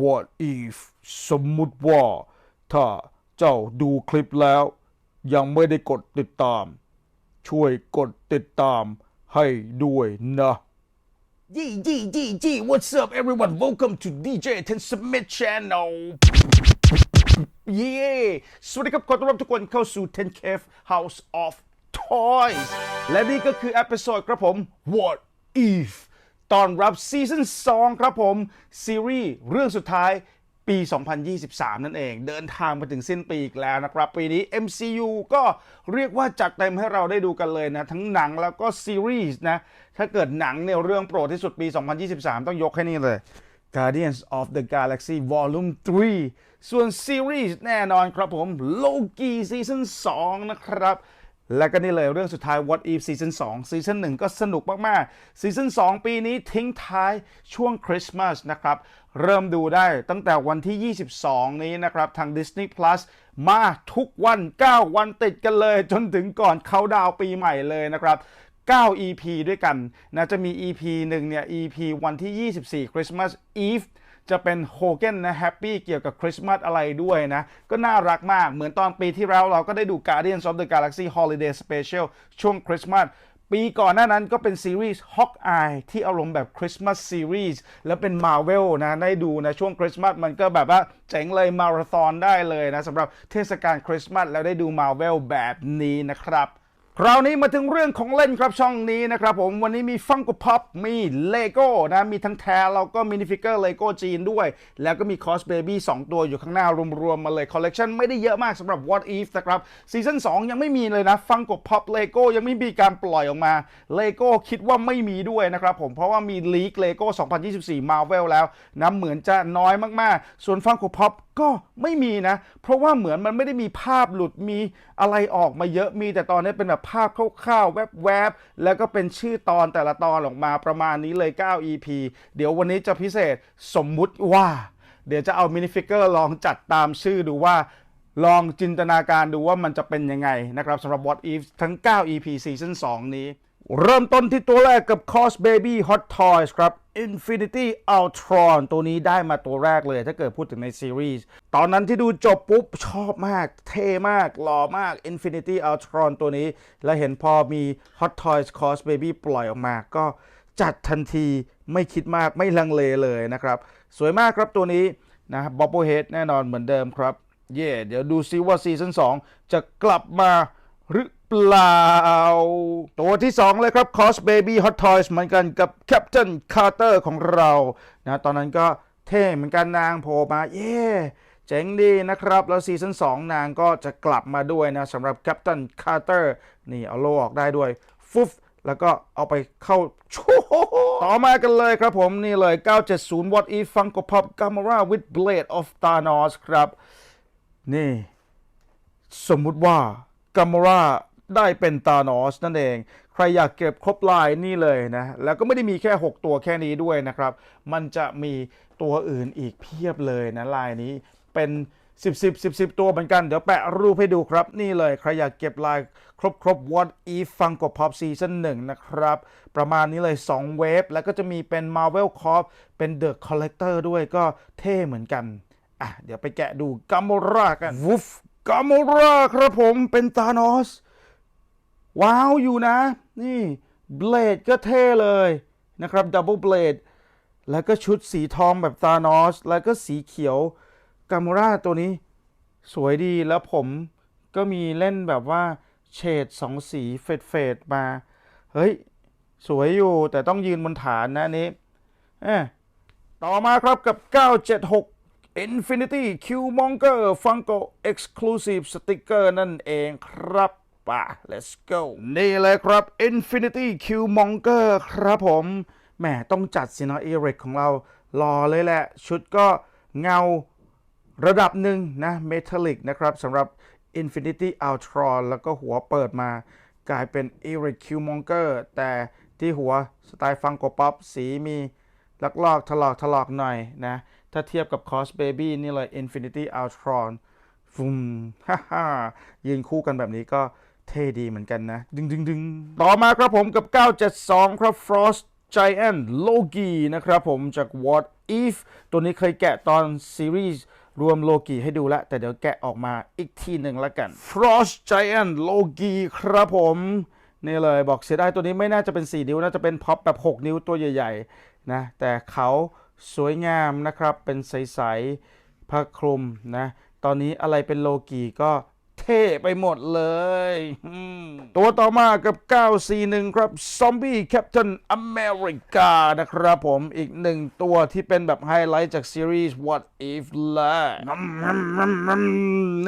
What if สมมุติว่า ถ้าเจ้าดูคลิปแล้ว ยังไม่ได้กดติดตาม ช่วยกดติดตามให้ด้วยนะ Yee, yee, yee, yee. What's up, everyone? Welcome to DJ Ten Submit Channel. เย้สวัสดีครับขอต้อนรับทุกคนเข้าสู่ 10 Cave House of Toys และนี่ก็คือ e p โซดครับผม What If ตอนรับซีซั่น2ครับผม ซีรีส์เรื่องสุดท้ายปี 2023 นั่นเอง เดินทางมาถึงสิ้นปีอีกแล้วนะครับ ปีนี้ MCU ก็เรียกว่าจัดเต็มให้เราได้ดูกันเลยนะ ทั้งหนังแล้วก็ซีรีส์นะ ถ้าเกิดหนังเนี่ยเรื่องโปรดที่สุดปี 2023 ต้องยกให้นี่เลย Guardians of the Galaxy Volume 3 ส่วนซีรีส์แน่นอนครับผม Loki ซีซั่น2นะครับ และก็นี่เลยเรื่องสุดท้าย What If ซีซั่น2ซีซั่น1ก็สนุกมากๆซีซั่น2ปีนี้ทิ้งท้ายช่วงคริสต์มาสนะครับ เริ่มดูได้ตั้งแต่วันที่ 22 นี้นะครับ ทาง Disney Plus มาทุกวัน 9 วันติดกันเลย จนถึงก่อนเขาดาวปีใหม่เลยนะครับ 9 EP ด้วยกันนะจะมี EP หนึ่งเนี่ย EP วันที่ 24 Christmas Eve จะเป็นโฮเกนนะแฮปปี้เกี่ยวกับคริสต์มาสอะไรด้วยนะ ก็น่ารักมากเหมือนตอนปีที่แล้วเราก็ได้ดู Guardians of the Galaxy Holiday Special ช่วงคริสต์มาสปีก่อนหน้านั้นก็เป็นซีรีส์ Hawkeye ที่อารมณ์แบบคริสต์มาสซีรีส์แล้วเป็น Marvel นะได้ดูนะ ช่วงคริสต์มาสมันก็แบบว่าเจ๋งเลยมาราธอนได้เลยนะสำหรับเทศกาลคริสต์มาสแล้วได้ดู Marvel แบบนี้นะครับ คราวนี้มาถึงเรื่องของเล่นครับช่องนี้นะครับผมวันนี้มีฟังกุพับมีเลโก้นะมีทั้งแทร์แล้วก็มินิฟิกเกอร์เลโก้จีนด้วย แล้วก็มีคอสเบบี้2ตัวอยู่ข้างหน้ารวมๆมาเลยคอลเลกชันไม่ได้เยอะมากสำหรับ What If นะครับซีซั่น2ยังไม่มีเลยนะฟังกุพับเลโก้ยังไม่มีการปล่อยออกมาเลโก้คิดว่าไม่มีด้วยนะครับผมเพราะว่ามีลีกเลโก้2024 Marvel แล้วนะเหมือนจะน้อยมากๆ ส่วนฟังกุพับก็ไม่มีนะ เพราะว่าเหมือนมันไม่ได้มีภาพหลุดมีอะไรออกมาเยอะมีแต่ตอนนี้เป็นแบบภาพคร่าวๆ แวบๆ แล้วก็เป็นชื่อตอนแต่ละตอนออกมาประมาณนี้เลย 9 EP เดี๋ยววันนี้จะพิเศษสมมุติว่า เดี๋ยวจะเอามินิฟิกเกอร์ลองจัดตามชื่อดูว่าลองจินตนาการดูว่ามันจะเป็นยังไงนะครับสำหรับ What If ทั้ง 9 EP ซีซั่น2นี้ เริ่มต้นที่ตัวแรกกับ Cos Baby Hot Toys ครับ Infinity Ultron ตัวนี้ได้มาตัวแรกเลย ถ้าเกิดพูดถึงในซีรีส์ ตอนนั้นที่ดูจบปุ๊บ ชอบมาก เท่มาก หล่อมาก Infinity Ultron ตัวนี้ แล้วเห็นพอมี Hot Toys Cos Baby ปล่อยออกมา ก็จัดทันทีไม่คิดมากไม่ลังเลเลยนะครับ สวยมากครับตัวนี้นะ Bobblehead แน่นอนเหมือนเดิมครับ เย่เดี๋ยวดูซิว่าซีซั่น2จะกลับมาหรือ เปล่า ตัวที่ 2 เลยครับ Cos Baby Hot Toys เหมือนกันกับ Captain Carter ของเรานะตอนนั้นก็เท่เหมือนกันนางโผล่มา เย่เจ๋งดีนะครับ แล้วซีซั่น2 นางก็จะกลับมาด้วยนะสำหรับ Captain Carter นี่เอาโลออกได้ด้วย ฟุ๊ฟแล้วก็เอาไปเข้าต่อมากันเลยครับผมนี่เลย 970 What If Funko Pop Gamora with Blade of Thanos ครับ นี่ สมมุติว่ากัมมรา ได้เป็นตานอสนั่นเอง ใครอยากเก็บครบลายนี่เลยนะ แล้วก็ไม่ได้มีแค่ 6 ตัวแค่นี้ด้วยนะครับ มันจะมีตัวอื่นอีกเพียบเลยนะลายนี้เป็น10 10 10 10 ตัวเหมือนกัน เดี๋ยวแปะรูปให้ดูครับ นี่เลย ใครอยากเก็บลายครบครบ What If Funko Pop Season 1 นะครับ ประมาณนี้เลย 2 เวฟ แล้วก็จะมีเป็น Marvel Corp เป็น The Collector ด้วยก็เท่เหมือนกัน อะ เดี๋ยวไปแกะดูกัมมรากันวุฟกัมมราครับผมเป็นตานอส ว้าวอยู่นะ นี่เบลดก็เท่เลยนะครับดับเบิลเบลดแล้วก็ชุดสีทองแบบตานอส แล้วก็สีเขียวกัมมราตัวนี้ สวยดีแล้วผมก็มีเล่นแบบว่าเฉดสองสีเฟดเฟดมา เฮ้ย สวยอยู่แต่ต้องยืนบนฐานนะนี้ต่อมาครับกับ 976 Infinity Q-Monger Funko Exclusive Sticker นั่นเองครับ ป่ะ let's go นี่เลยครับ Infinity Q-Monger ครับผมแหมต้องจัดสินะเอริกของเรารอเลยแหละ ชุดก็เงาระดับหนึ่งนะ Metallic นะครับสำหรับ Infinity Ultron แล้วก็หัวเปิดมากลายเป็น Eric Q-Monger แต่ที่หัวสไตล์ฟังโกป๊อปสีมีลักลอกถลอกถลอกหน่อยนะ ถ้าเทียบกับ Cos Baby นี่เลย Infinity Ultron ฟุมฮ่าฮ่ายืนคู่กันแบบนี้ก็ เท่ดีเหมือนกันนะ ดึงดึงดึงต่อมาครับผมกับ 972 ครับ Frost Giant Loki นะครับผมจาก What If ตัวนี้เคยแกะตอนซีรีส์รวมโลกีให้ดูแล้วแต่เดี๋ยวแกะออกมาอีกทีหนึ่งล้วกัน Frost Giant โลกีครับผมนี่เลยบอกเสียดายตัวนี้ไม่น่าจะเป็น 4 นิ้ว น่าจะเป็นพ็อปแบบ 6 นิ้วตัวใหญ่ ๆ นะ แต่เขาสวยงามนะครับ เป็นใส ๆผ้าคลุมนะ ตอนนี้อะไรเป็นโลกีก็ เท่ไปหมดเลย ตัวต่อมากับ 941 ครับ Zombie Captain America นะครับผมอีกหนึ่งตัวที่เป็นแบบไฮไลท์จากซีรีส์ What If ละ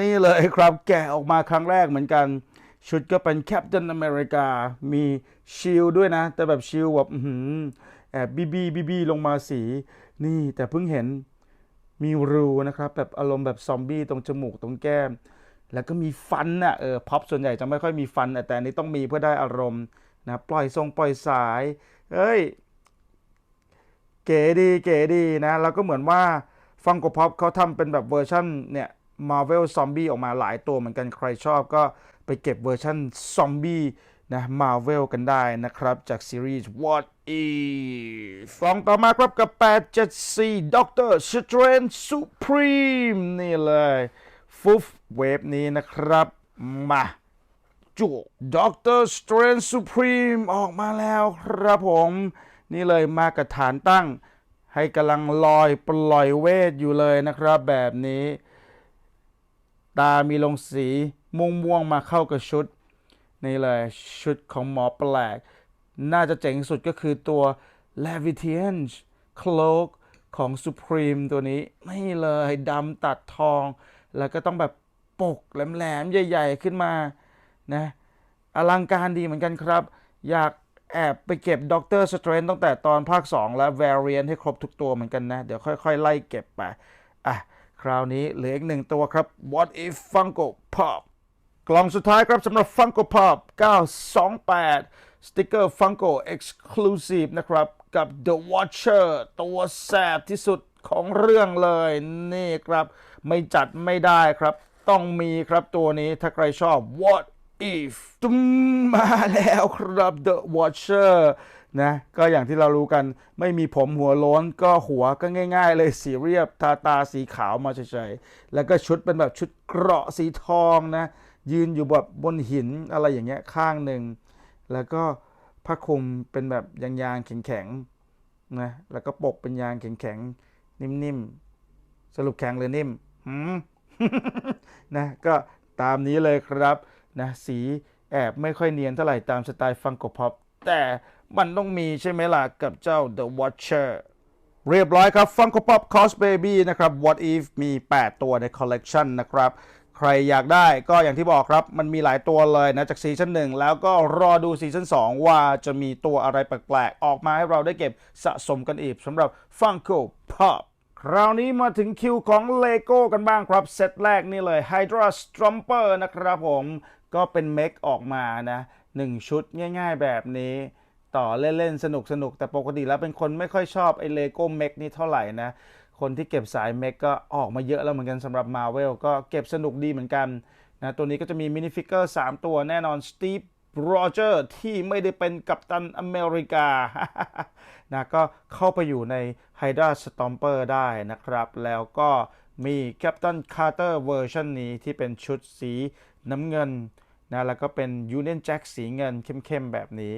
นี่เลยครับแกะออกมาครั้งแรกเหมือนกัน ชุดก็เป็น Captain America มีชิลด้วยนะ แต่แบบชิลแบบแอบบีบีบีบีลงมาสี นี่แต่เพิ่งเห็นมีรูนะครับ แบบอารมณ์แบบซอมบี้ตรงจมูกตรงแก้ม แล้วก็มีฟันน่ะเออพ็อปส่วนใหญ่จะไม่ค่อยมีฟัน แต่อันนี้ต้องมีเพื่อได้อารมณ์นะปล่อยทรงปล่อยสายเฮ้ยเก๋ดีเก๋ดีนะ แล้วก็เหมือนว่าฟังกพ็อปเขาทำเป็นแบบเวอร์ชันเนี่ย Marvel Zombie ออกมาหลายตัวเหมือนกันใครชอบก็ไปเก็บเวอร์ชันซอมบี้นะ Marvel กันได้นะครับ จากซีรีส์ What If ฟองต่อมาครับกับ 874 Doctor Strange Supreme นี่เลย ฟุฟเวฟนี้นะครับ มาจุด็อกเตอร์สเตรนซูพรีมออกมาแล้วครับผม นี่เลยมากับฐานตั้ง ให้กำลังลอยปล่อยเวทอยู่เลยนะครับ แบบนี้ ตามีลงสีม่วงม่วงๆมาเข้ากับชุด นี่เลยชุดของหมอแปลก น่าจะเจ๋งสุดก็คือตัว Levitian Cloak ของ Supreme ตัวนี้นี่เลยดำตัดทอง แล้วก็ต้องแบบปกแหลมๆใหญ่ ๆ ขึ้นมานะอลังการดีเหมือนกันครับ อยากแอบไปเก็บด็อกเตอร์สเตรนตั้งแต่ตอนภาค 2 แล้ว Variant ให้ครบทุกตัวเหมือนกันนะ เดี๋ยวค่อยๆ ไล่เก็บไป อะ คราวนี้เหลืออีกหนึ่งตัวครับ What if Funko Pop กล่องสุดท้ายครับสำหรับ Funko Pop 928 สติกเกอร์ Funko Exclusive นะครับ กับ The Watcher ตัวแสบที่สุดของเรื่องเลย นี่ครับ ไม่จัดไม่ได้ครับ ต้องมีครับตัวนี้ถ้าใครชอบ What if ตุ้มมาแล้วครับ The Watcher นะก็อย่างที่เรารู้กันไม่มีผมหัวโล้นก็หัวก็ง่าย ๆ เลยสีเรียบทาตาสีขาวมาเฉยๆแล้วก็ชุดเป็นแบบชุดเกราะสีทองนะยืนอยู่แบบบนหินอะไรอย่างเงี้ยข้างหนึ่งแล้วก็ผ้าคลุมเป็นแบบยางๆแข็งๆนะแล้วก็ปกเป็นยางแข็งๆนิ่มๆสรุปแข็งหรือนิ่มหืม นะก็ตามนี้เลยครับนะสีแอบไม่ค่อยเนียนเท่าไหร่ตามสไตล์ฟังก o พ็อปแต่มันต้องมีใช่ไหมล่ะ กับเจ้า The Watcher เรียบร้อยครับ Funko Pop Cos Baby นะครับ What If มี 8 ตัวในคอลเลกชันนะครับ ใครอยากได้ก็อย่างที่บอกครับ มันมีหลายตัวเลยนะ จากซีซั่นหนึ่งแล้วก็รอดูซีซั่น2 ว่าจะมีตัวอะไรแปลกๆ ออกมาให้เราได้เก็บสะสมกันอีกสำหรับ Funko Pop คราวนี้มาถึงคิวของ Lego กันบ้างครับ เซตแรกนี่เลย Hydra Stomper นะครับผมก็เป็นเมคออกมานะหนึ่งชุดง่ายๆแบบนี้ ต่อเล่นๆ สนุกสนุกๆแต่ปกติแล้วเป็นคนไม่ค่อยชอบไอ้เลโก้เมกนี่เท่าไหร่นะ คนที่เก็บสายเมกก็ออกมาเยอะแล้วเหมือนกันสำหรับ Marvel ก็เก็บสนุกดีเหมือนกันนะตัวนี้ก็จะมีมินิฟิกเกอร์3ตัวแน่นอนสตีฟ โรเจอร์ที่ไม่ได้เป็นกัปตันอเมริกานะก็เข้าไปอยู่ใน Hydra Stomper ได้นะครับ แล้วก็มี Captain Carter เวอร์ชันนี้ที่เป็นชุดสีน้ำเงินนะแล้วก็เป็น Union Jack สีเงินเข้มๆแบบนี้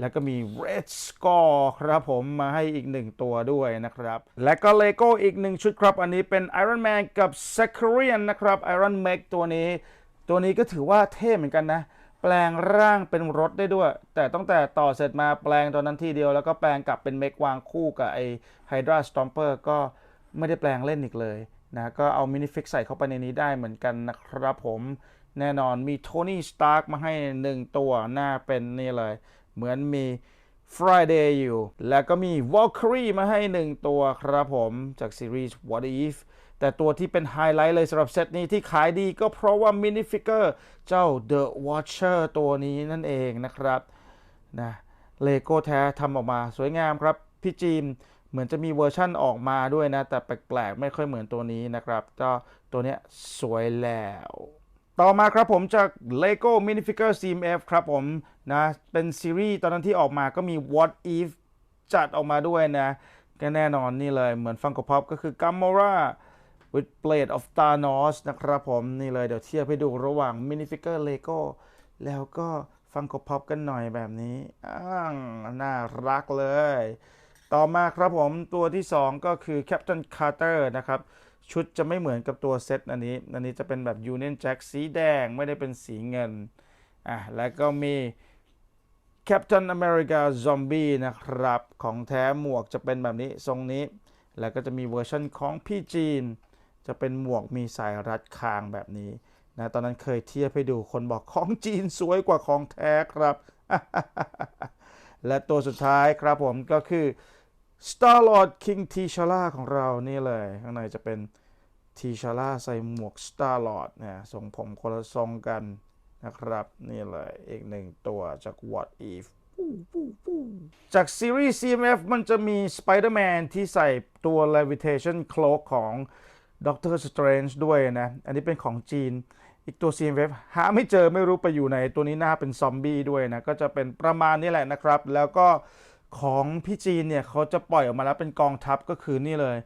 แล้วก็มี Red Score ครับผมมาให้อีกหนึ่งตัวด้วยนะครับ และก็ Lego อีกหนึ่งชุดครับ อันนี้เป็น Iron Man กับ s a c a r i a n นะครับ Iron Meg ตัวนี้ ตัวนี้ก็ถือว่าเท่เหมือนกันนะ แปลงร่างเป็นรถได้ด้วย แต่ตั้งแต่ต่อเสร็จมาแปลงตอนนั้นทีเดียวแล้วก็แปลงกลับเป็นเมกวางคู่กับไอ้ Hydra Stomper ก็ไม่ได้แปลงเล่นอีกเลยนะก็เอามินิฟิกใส่เข้าไปในนี้ได้เหมือนกันนะครับผมแน่นอนมีโทนี่สตาร์กมาให้หนึ่งตัวหน้าเป็นนี่เลย เหมือนมี Friday อยู่ แล้วก็มี Valkyrie มาให้หนึ่งตัวครับผมจากซีรีส์ What If แต่ตัวที่เป็นไฮไลท์เลยสำหรับเซตนี้ที่ขายดีก็เพราะว่ามินิฟิกเกอร์เจ้า The Watcher ตัวนี้นั่นเองนะครับนะเลโก้แท้ทำออกมาสวยงามครับ พี่จีมเหมือนจะมีเวอร์ชั่นออกมาด้วยนะ แต่แปลกๆ ไม่ค่อยเหมือนตัวนี้นะครับก็ตัวเนี้ยสวยแล้ว ต่อมาครับผมจาก Lego Minifigure CMF ครับผมนะเป็นซีรีส์ตอนนั้นที่ออกมาก็มี What If จัดออกมาด้วยนะ ก็แน่นอนนี่เลยเหมือนฟังก o พ็อปก็คือ Gamora with Blade of Thanos นะครับผมนี่เลยเดี๋ยวเทียบให้ดูระหว่าง Minifigure Lego แล้วก็ฟังก o พ็อปกันหน่อยแบบนี้อ้างน่ารักเลย ต่อมาครับผมตัวที่ 2 ก็คือ Captain Carter นะครับชุดจะไม่เหมือนกับตัวเซตอันนี้ อันนี้จะเป็นแบบ Union Jack สีแดงไม่ได้เป็นสีเงินอะแล้วก็มี Captain America Zombie นะครับ ของแท้หมวกจะเป็นแบบนี้ทรงนี้ แล้วก็จะมีเวอร์ชันของพี่จีน จะเป็นหมวกมีสายรัดคางแบบนี้นะตอนนั้นเคยเทียบให้ดูคนบอกของจีนสวยกว่าของแท้ครับ และตัวสุดท้ายครับผมก็คือ Star Lord King t c h a l a ของเรานี่เลย ข้างในจะเป็น T'Challa ใส่หมวก Star Lord นะทรงผมคนละทรงกันนะครับ นี่เลยอีกหนึ่งตัวจาก What If จากซีรีส์ CMF มันจะมี Spider-Man ที่ใส่ตัว Levitation Cloak ของ ด็อกเตอร์สเตรนจ์ด้วยนะ อันนี้เป็นของจีน อีกตัว CMF หาไม่เจอไม่รู้ไปอยู่ไหน ตัวนี้หน้าเป็นซอมบี้ด้วยนะ ก็จะเป็นประมาณนี้แหละนะครับ แล้วก็ของพี่จีนเนี่ยเขาจะปล่อยออกมาแล้วเป็นกองทัพก็คือนี่เลย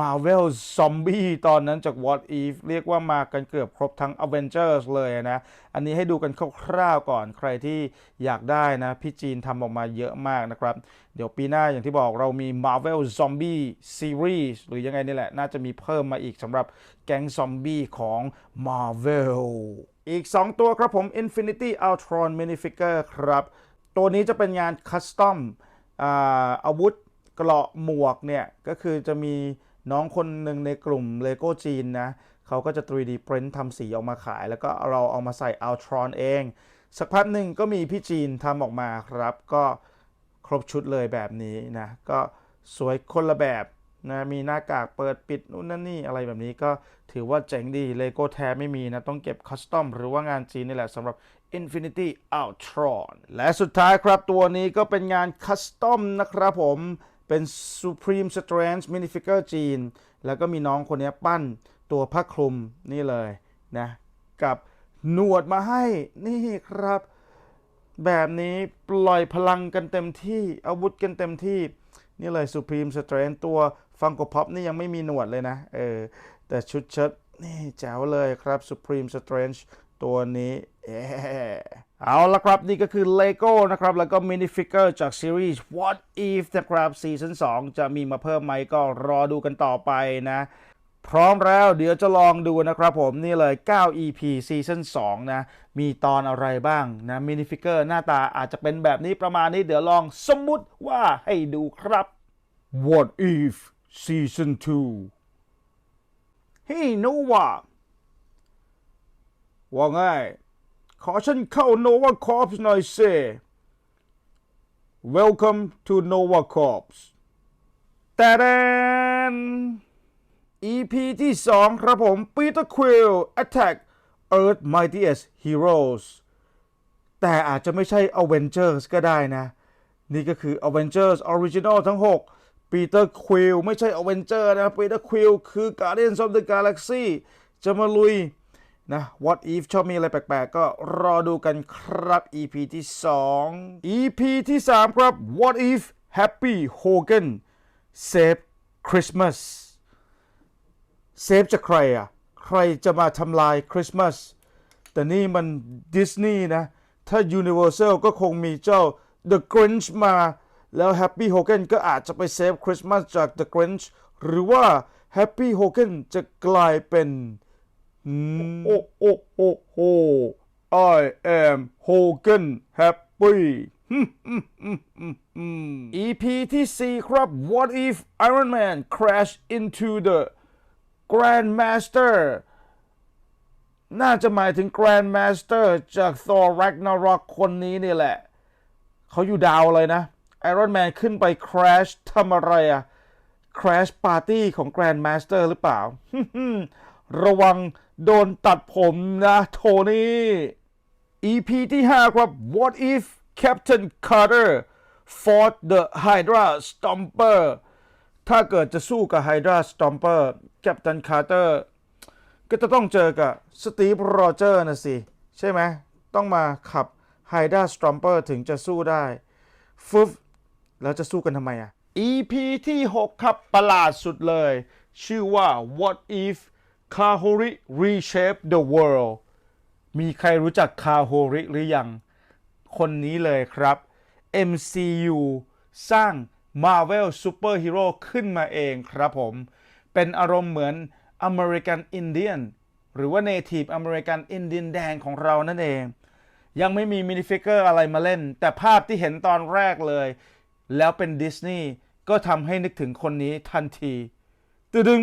Marvel Zombie ตอนนั้นจาก What If เรียกว่ามากันเกือบครบทั้ง Avengers เลยนะ อันนี้ให้ดูกันคร่าวๆก่อนใครที่อยากได้นะ พี่จีนทำออกมาเยอะมากนะครับ เดี๋ยวปีหน้าอย่างที่บอกเรามี Marvel Zombie Series หรือยังไงนี่แหละ น่าจะมีเพิ่มมาอีกสำหรับแก๊งซอมบี้ของ Marvel อีก 2 ตัวครับผม Infinity Ultron Minifigure ครับ ตัวนี้จะเป็นงานคัสตอมอาอาวุธเกราะหมวกเนี่ย ก็คือจะมี น้องคนหนึ่งในกลุ่ม Lego จีนนะเขาก็จะ 3D print ทำสีออกมาขาย แล้วก็เราเอามาใส่ Ultron เอง สักพักหนึ่งก็มีพี่จีนทำออกมาครับ ก็ครบชุดเลยแบบนี้นะก็สวยคนละแบบนะมีหน้ากากเปิดปิดนู่นนั่นนี่อะไรแบบนี้ก็ถือว่าเจ๋งดี Lego แท้ไม่มีนะ ต้องเก็บคัสตอมหรือว่างานจีนนี่แหละสำหรับ Infinity Ultron และสุดท้ายครับตัวนี้ก็เป็นงานคัสตอมนะครับผม เป็น Supreme Strange Minifigure จีน แล้วก็มีน้องคนนี้ปั้นตัวผ้าคลุมนี่เลยนะกับหนวดมาให้นี่ครับ แบบนี้ปล่อยพลังกันเต็มที่อาวุธกันเต็มที่ นี่เลย Supreme Strange ตัวฟัง o พ็อปนี่ยังไม่มีหนวดเลยนะเออแต่ชุดเชิดนี่แจ๋วเลยครับ Supreme Strange ตัวนี้เอาละครับนี่ก็คือ Lego นะครับ แล้วก็ Minifigure จากซีรีส์ What If นะครับซีซั่น2 จะมีมาเพิ่มไหมก็รอดูกันต่อไปนะ พร้อมแล้วเดี๋ยวจะลองดูนะครับผมนี่เลย 9 EP ซีซั่น2 นะ มีตอนอะไรบ้างนะมินิฟิกเกอร์หน้าตาอาจจะเป็นแบบนี้ประมาณนี้เดี๋ยวลองสมมุติว่าให้ดูครับ What if Season 2 Hey Nova ว่าไงขอฉันเข้า Nova Corps หน่อยสิ Welcome to Nova Corps แต่แดน EP ที่ 2 ครับผม Peter Quill Attack Earth Mightiest Heroes แต่อาจจะไม่ใช่ Avengers ก็ได้นะ นี่ก็คือ Avengers Original ทั้ง 6 Peter Quill ไม่ใช่ Avenger นะ Peter Quill คือ Guardians of the Galaxy จะมาลุย นะ What if ชอบมีอะไรแปลกๆ ก็รอดูกันครับ EP ที่ 2 EP ที่ 3 ครับ What if Happy Hogan Save Christmas เซฟจากใครอะ ใครจะมาทำลายคริสต์มาสแต่นี่มันดิสนีย์นะ ถ้า Universal ก็คงมีเจ้า The Grinch มา แล้ว Happy Hogan ก็อาจจะไปเซฟคริสต์มาสจาก The Grinch หรือว่า Happy Hogan จะกลายเป็น โอ้โอ้โอ้โอ้ I am Hogan Happy EP ที่ 4 ครับ What if Iron Man crash into the Grandmaster น่าจะหมายถึง Grandmaster จาก Thor Ragnarok คนนี้นี่แหละ เขาอยู่ดาวเลยนะ Iron Man ขึ้นไป crash ทำอะไรอะ crash party ของ Grandmaster หรือเปล่า ระวัง โดนตัดผมนะโทนี่ EP ที่ 5 ครับ What if Captain Carter fought the Hydra Stomper ถ้าเกิดจะสู้กับ Hydra Stomper Captain Carter ก็จะต้องเจอกับสตีฟโรเจอร์นะสิ ใช่ไหม ต้องมาขับ Hydra Stomper ถึงจะสู้ได้ฟึบแล้วจะสู้กันทำไมอะ EP ที่ 6 ครับประหลาดสุดเลย ชื่อว่า What if Kahori reshaped the world มีใครรู้จักคาโฮริหรือยัง คนนี้เลยครับ MCU สร้าง Marvel Super Hero ขึ้นมาเองครับผม เป็นอารมณ์เหมือน American Indian หรือว่า Native American Indian แดงของเรานั่นเอง ยังไม่มีมินิฟิกเกอร์อะไรมาเล่น แต่ภาพที่เห็นตอนแรกเลย แล้วเป็นดิสนีย์ก็ทำให้นึกถึงคนนี้ทันทีตึดึง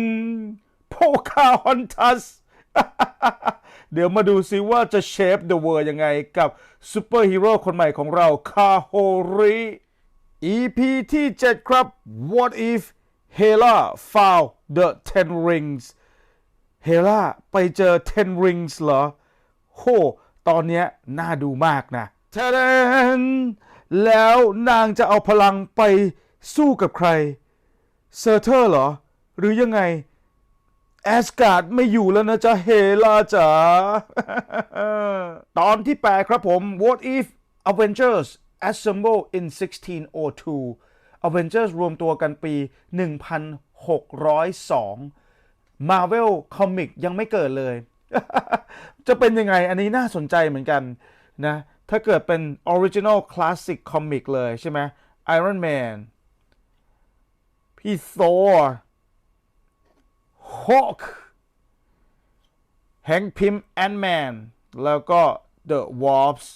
โพคาฮอนทัส เดี๋ยวมาดูซิว่าจะเชฟเดอะเวิร์ยังไงกับซูเปอร์ฮีโร่คนใหม่ของเราคาโฮริ EP ที่ 7 ครับ What if Hela found the Ten Rings เฮล่าไปเจอ Ten Rings เหรอ โห ตอนเนี้ยน่าดูมากนะทะเดนแล้วนางจะเอาพลังไปสู้กับใคร เซอร์เทอร์เหรอ หรือยังไง แอสการ์ดไม่อยู่แล้วนะจ๊ะเฮลาจ๋า ตอนที่ 8 ครับผม What if Avengers assemble in 1602 Avengers รวมตัวกันปี 1602 Marvel Comic ยังไม่เกิดเลย จะเป็นยังไงอันนี้น่าสนใจเหมือนกันนะ ถ้าเกิดเป็น Original Classic Comic เลยใช่ไหม Iron Man พี่ Thor Hawk แฮงพิมแอนแมนแล้วก็ The Wasps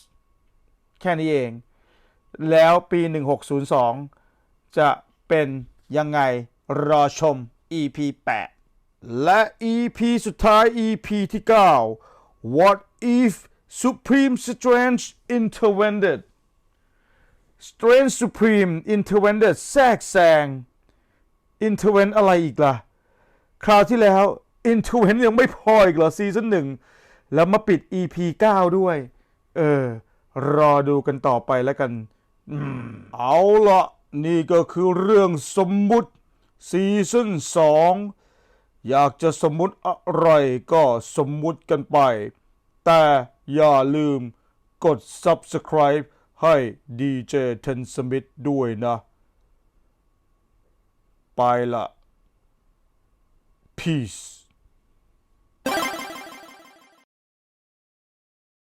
แค่นี้เอง แล้วปี 1602 จะเป็นยังไงรอชม EP 8 และ EP สุดท้าย EP ที่ 9 What if Supreme Strange intervened Strange Supreme intervened แทรกแซง intervene อะไรอีกล่ะ คราวที่แล้ว intervene ยังไม่พออีกเหรอซีซั่นหนึ่งแล้วมาปิด EP 9 ด้วย เออ รอดูกันต่อไปแล้วกันอเอาละนี่ก็คือเรื่องสมมุติซีซั่น2 อยากจะสมมุติอะไรก็สมมุติกันไป แต่อย่าลืมกด subscribe ให้ DJ t e n Smith ด้วยนะ ไปละ Peace